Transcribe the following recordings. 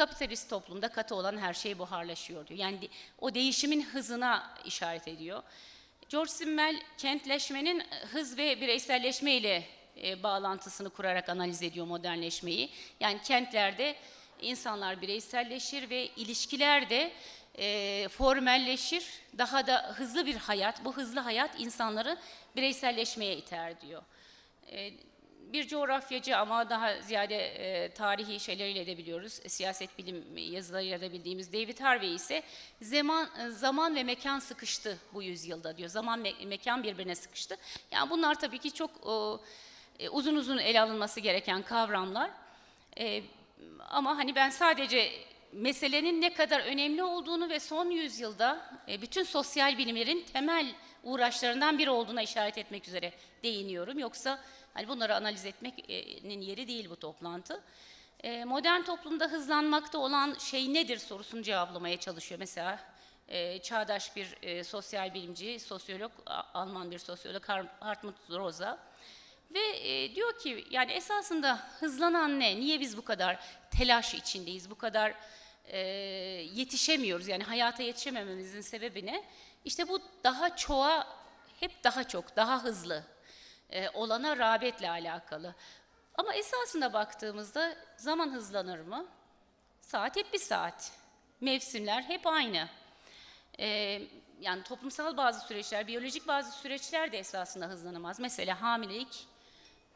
kapitalist toplumda katı olan her şey buharlaşıyor diyor. Yani o değişimin hızına işaret ediyor. George Simmel kentleşmenin hız ve bireyselleşme ile e, bağlantısını kurarak analiz ediyor modernleşmeyi. Yani kentlerde insanlar bireyselleşir ve ilişkiler de e, formelleşir. Daha da hızlı bir hayat, bu hızlı hayat insanları bireyselleşmeye iter diyor. E, bir coğrafyacı ama daha ziyade e, tarihi şeyleriyle de biliyoruz. E, siyaset bilim yazılarıyla da bildiğimiz David Harvey ise zaman e, zaman ve mekan sıkıştı bu yüzyılda diyor. Zaman me- mekan birbirine sıkıştı. Yani bunlar tabii ki çok e, uzun uzun ele alınması gereken kavramlar. E, ama hani ben sadece meselenin ne kadar önemli olduğunu ve son yüzyılda e, bütün sosyal bilimlerin temel uğraşlarından biri olduğuna işaret etmek üzere değiniyorum. Yoksa hani bunları analiz etmenin yeri değil bu toplantı. E, modern toplumda hızlanmakta olan şey nedir sorusunu cevaplamaya çalışıyor. Mesela e, çağdaş bir e, sosyal bilimci, sosyolog, Alman bir sosyolog Har- Hartmut Rosa. Ve e, diyor ki yani esasında hızlanan ne? Niye biz bu kadar telaş içindeyiz? Bu kadar e, yetişemiyoruz? Yani hayata yetişemememizin sebebi ne? İşte bu daha çoğa, hep daha çok, daha hızlı e, olana rağbetle alakalı. Ama esasında baktığımızda zaman hızlanır mı? Saat hep bir saat. Mevsimler hep aynı. Ee, yani toplumsal bazı süreçler, biyolojik bazı süreçler de esasında hızlanamaz. Mesela hamilelik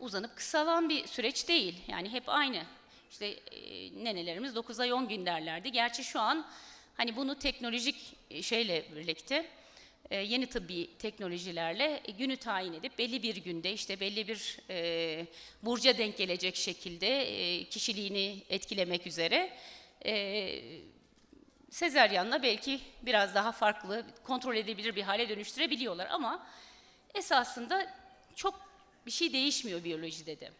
uzanıp kısalan bir süreç değil. Yani hep aynı. İşte e, nenelerimiz 9 ay 10 gün derlerdi. Gerçi şu an hani bunu teknolojik e, şeyle birlikte e, yeni tıbbi teknolojilerle e, günü tayin edip belli bir günde işte belli bir e, burca denk gelecek şekilde e, kişiliğini etkilemek üzere e, sezeryanla belki biraz daha farklı, kontrol edebilir bir hale dönüştürebiliyorlar ama esasında çok bir şey değişmiyor biyolojide de.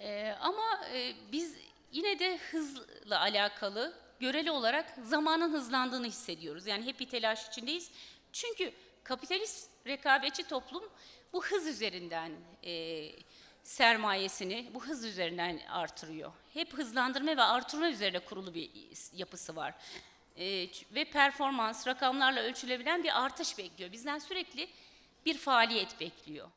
Ee, ama e, biz yine de hızla alakalı göreli olarak zamanın hızlandığını hissediyoruz. Yani hep bir telaş içindeyiz. Çünkü kapitalist rekabetçi toplum bu hız üzerinden e, sermayesini bu hız üzerinden artırıyor. Hep hızlandırma ve artırma üzerine kurulu bir yapısı var. E, ve performans rakamlarla ölçülebilen bir artış bekliyor. Bizden sürekli bir faaliyet bekliyor.